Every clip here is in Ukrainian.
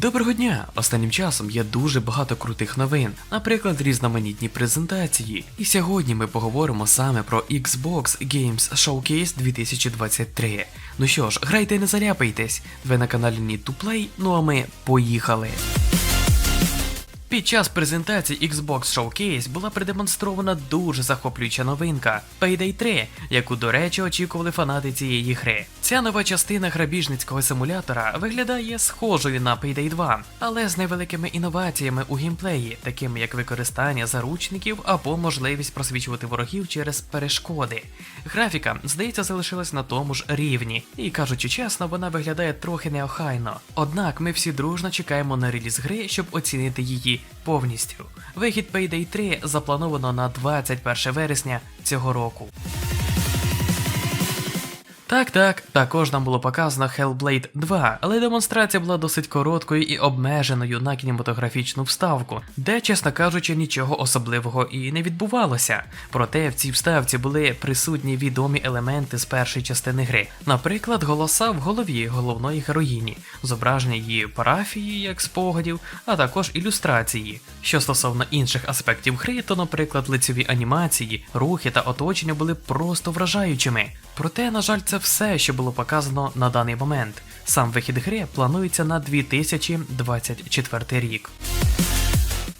Доброго дня! Останнім часом є дуже багато крутих новин, наприклад, різноманітні презентації. І сьогодні ми поговоримо саме про Xbox Games Showcase 2023. Ну що ж, грайте і не заляпайтесь. Ви на каналі Need to Play, ну а ми поїхали. Під час презентації Xbox Showcase була продемонстрована дуже захоплююча новинка Payday 3, яку, до речі, очікували фанати цієї гри. Ця нова частина грабіжницького симулятора виглядає схожою на Payday 2, але з невеликими інноваціями у геймплеї, такими як використання заручників або можливість просвічувати ворогів через перешкоди. Графіка, здається, залишилась на тому ж рівні, і кажучи чесно, вона виглядає трохи неохайно. Однак ми всі дружно чекаємо на реліз гри, щоб оцінити її повністю. Вихід Payday 3 заплановано на 21 вересня цього року. Так, так, також нам було показано Hellblade 2, але демонстрація була досить короткою і обмеженою на кінематографічну вставку, де, чесно кажучи, нічого особливого і не відбувалося. Проте в цій вставці були присутні відомі елементи з першої частини гри, наприклад, голоса в голові головної героїні, зображення її парафії як спогадів, а також ілюстрації. Що стосовно інших аспектів гри, то, наприклад, лицеві анімації, рухи та оточення були просто вражаючими. Проте, на жаль, це все, що було показано на даний момент. Сам вихід гри планується на 2024 рік.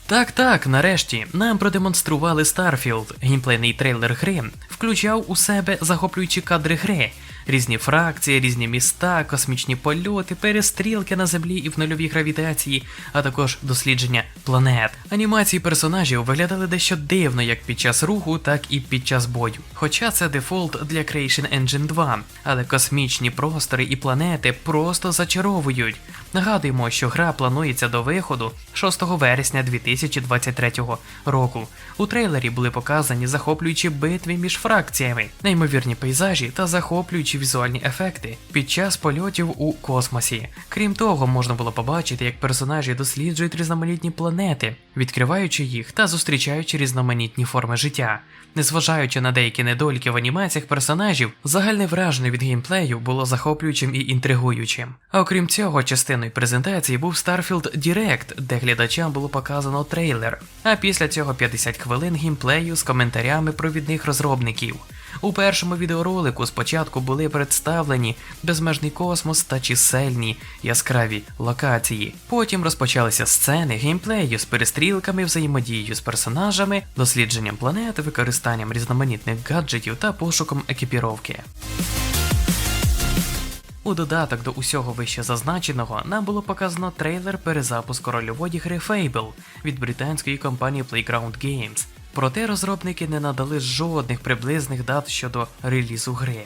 Так, так, нарешті нам продемонстрували Starfield. Геймплейний трейлер гри включав у себе захоплюючі кадри гри, різні фракції, різні міста, космічні польоти, перестрілки на землі і в нульовій гравітації, а також дослідження планет. Анімації персонажів виглядали дещо дивно як під час руху, так і під час бою. Хоча це дефолт для Creation Engine 2, але космічні простори і планети просто зачаровують. Нагадуємо, що гра планується до виходу 6 вересня 2023 року. У трейлері були показані захоплюючі битви між фракціями, неймовірні пейзажі та захоплюючі візуальні ефекти під час польотів у космосі. Крім того, можна було побачити, як персонажі досліджують різноманітні планети, відкриваючи їх та зустрічаючи різноманітні форми життя. Незважаючи на деякі недоліки в анімаціях персонажів, загальне враження від геймплею було захоплюючим і інтригуючим. Окрім цього, частиною презентації був Starfield Direct, де глядачам було показано трейлер, а після цього 50 хвилин геймплею з коментарями провідних розробників. У першому відеоролику спочатку були представлені безмежний космос та чисельні яскраві локації. Потім розпочалися сцени геймплею з перестрілками, взаємодією з персонажами, дослідженням планет, використанням різноманітних гаджетів та пошуком екіпіровки. У додаток до усього вище зазначеного нам було показано трейлер перезапуску рольової гри Fable від британської компанії Playground Games. Проте розробники не надали жодних приблизних дат щодо релізу гри.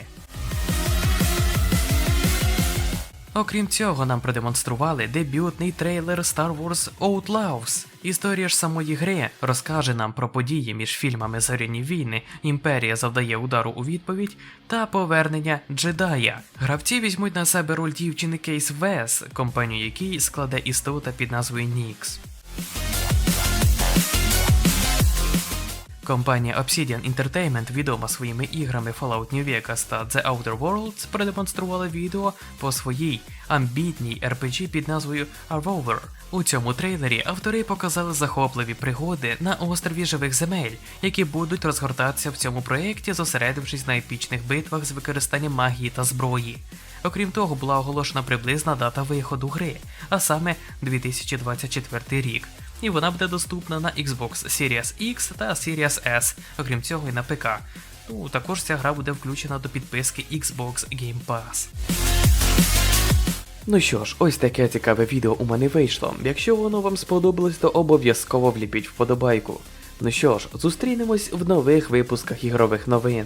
Окрім цього, нам продемонстрували дебютний трейлер Star Wars Outlaws. Історія ж самої гри розкаже нам про події між фільмами Зоряні війни, Імперія завдає удару у відповідь та повернення джедая. Гравці візьмуть на себе роль дівчини Кейс Вес, компанію якій складе істота під назвою Нікс. Компанія Obsidian Entertainment, відома своїми іграми Fallout New Vegas та The Outer Worlds, продемонструвала відео по своїй амбітній RPG під назвою Arvover. У цьому трейлері автори показали захопливі пригоди на острові живих земель, які будуть розгортатися в цьому проєкті, зосередившись на епічних битвах з використанням магії та зброї. Окрім того, була оголошена приблизна дата виходу гри, а саме 2024 рік. І вона буде доступна на Xbox Series X та Series S, окрім цього і на ПК. Ну, також ця гра буде включена до підписки Xbox Game Pass. Ну що ж, ось таке цікаве відео у мене вийшло. Якщо воно вам сподобалось, то обов'язково вліпіть вподобайку. Ну що ж, зустрінемось в нових випусках ігрових новин.